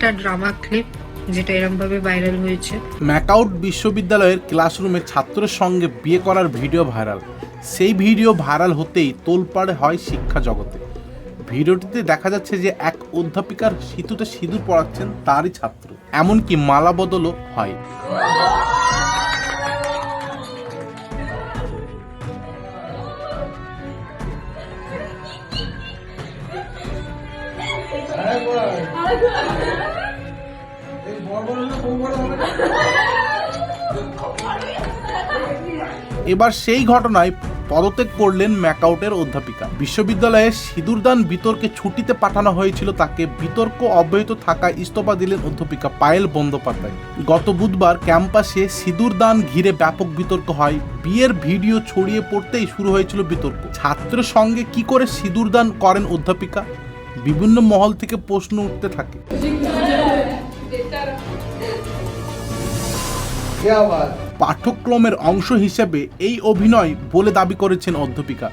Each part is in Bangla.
একটা ড্রামা ক্লিপ যেটা এরম ভাবে ভাইরাল হয়েছে। ম্যাকাউট বিশ্ববিদ্যালয়ের ক্লাসরুমে ছাত্রের সঙ্গে বিয়ে করার ভিডিও ভাইরাল। সেই ভিডিও ভাইরাল হতেই তোলপাড়ে হয় শিক্ষা জগতে। ভিডিওটিতে দেখা যাচ্ছে যে এক অধ্যাপিকার সিঁতুতে সিঁদুর পড়াচ্ছেন তারই ছাত্র। এমনকি মালা বদলও হয়। এবার সেই ঘটনায় পদত্যাগ করলেন ম্যাকাউটের অধ্যাপিকা। বিশ্ববিদ্যালয়ে সিঁদুরদান বিতর্কে ছুটিতে পাঠানো হয়েছিল তাকে। বিতর্ক অব্যাহত থাকায় ইস্তফা দিলেন অধ্যাপিকা পায়েল বন্দ্যোপাধ্যায়। গত বুধবার ক্যাম্পাসে সিঁদুরদান ঘিরে ব্যাপক বিতর্ক হয়। বিয়ের ভিডিও ছড়িয়ে পড়তেই শুরু হয়েছিল বিতর্ক। ছাত্রের সঙ্গে কি করে সিঁদুরদান করেন অধ্যাপিকা? বিভিন্ন মহল থেকে প্রশ্ন উঠতে থাকে। পাঠ্যক্রমের অংশ হিসেবে এই অভিনয় বলে দাবি করেছেন অধ্যাপিকা।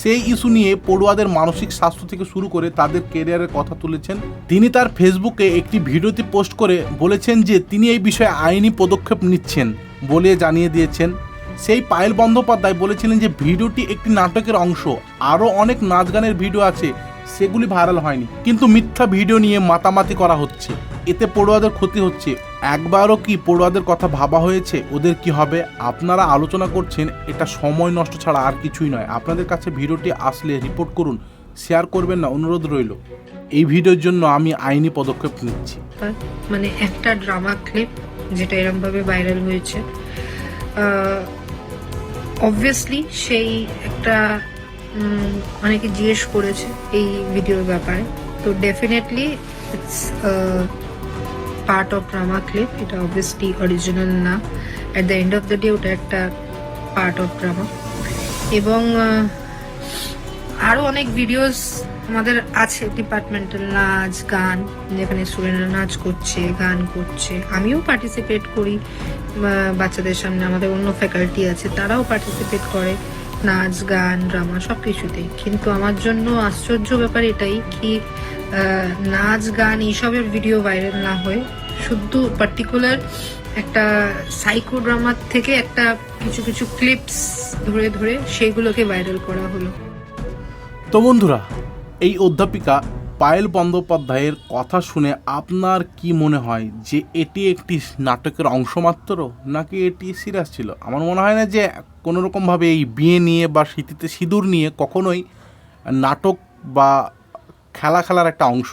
সেই ইস্যু নিয়ে পড়ুয়াদের মানসিক স্বাস্থ্য থেকে শুরু করে তাদের কেরিয়ারের কথা তুলেছেন। তিনি তার ফেসবুকে একটি ভিডিওতে পোস্ট করে বলেছেন যে তিনি এই বিষয়ে আইনি পদক্ষেপ নিচ্ছেন বলে জানিয়ে দিয়েছেন। সেই পায়েল বন্দ্যোপাধ্যায় বলেছিলেন যে ভিডিওটি একটি নাটকের অংশ। আরও অনেক নাচ গানের ভিডিও আছে সেগুলি ভাইরাল হয়নি। কিন্তু মিথ্যা ভিডিও নিয়ে মাতামাতি করা হচ্ছে। এতে পড়ুয়াদের ক্ষতি হচ্ছে। একবারও কি পড়ুয়াদের কথা ভাবা হয়েছে? ওদের কি হবে? আপনারা আলোচনা করছেন, এটা সময় নষ্ট ছাড়া আর কিছুই নয়। আপনাদের কাছে ভিডিওটি আসলে রিপোর্ট করুন শেয়ার করবেন না, অনুরোধ রইল। এই ভিডিওর জন্য আমি আইনি পদক্ষেপ নিচ্ছি। মানে একটা ড্রামা ক্লিপ যেটা এরম ভাবে ভাইরাল হয়েছে অবভিয়াসলি সেই একটা অনেকে জিজ্ঞেস করেছে এই ভিডিওর ব্যাপারে। তো definitely it's part of drama clip এটা অবভিয়াসলি অরিজিনাল না at the end of the day ওটা একটা পার্ট অফ ড্রামা এবং আহ, আরও অনেক ভিডিওস আমাদের আছে ডিপার্টমেন্টাল নাচ গান যেখানে স্টুডেন্টরা নাচ করছে গান করছে। আমিও পার্টিসিপেট করি বাচ্চাদের সামনে। আমাদের অন্য ফ্যাকাল্টি আছে তারাও পার্টিসিপেট করে। নাচ গান ড্রামা সব কিছুতেই কিন্তু আমার জন্য আশ্চর্য ব্যাপার এটাই কি নাচ, গান, এইসবের ভিডিও ভাইরাল না হয়ে। শুধু পার্টিকুলার একটা সাইকো ড্রামার থেকে একটা কিছু কিছু ক্লিপস ধরে ধরে সেগুলোকে ভাইরাল করা হলো। তো বন্ধুরা, এই অধ্যাপিকা পায়েল বন্দ্যোপাধ্যায়ের কথা শুনে আপনার কি মনে হয় যে এটি একটি নাটকের অংশ মাত্র, নাকি এটি সিরিয়াস ছিল? আমার মনে হয় না যে কোনো রকমভাবে এই বিয়ে নিয়ে বা স্মৃতিতে সিঁদুর নিয়ে কখনোই নাটক বা খেলা খেলার একটা অংশ।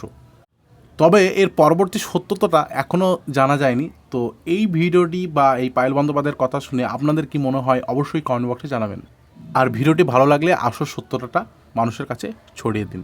তবে এর পরবর্তী সত্যতাটা এখনও জানা যায়নি। তো এই ভিডিওটি বা এই পায়েল বন্দ্যোপাধ্যায়ের কথা শুনে আপনাদের কি মনে হয় অবশ্যই কমেন্ট বক্সে জানাবেন। আর ভিডিওটি ভালো লাগলে আসল সত্যতাটা মানুষের কাছে ছড়িয়ে দিন।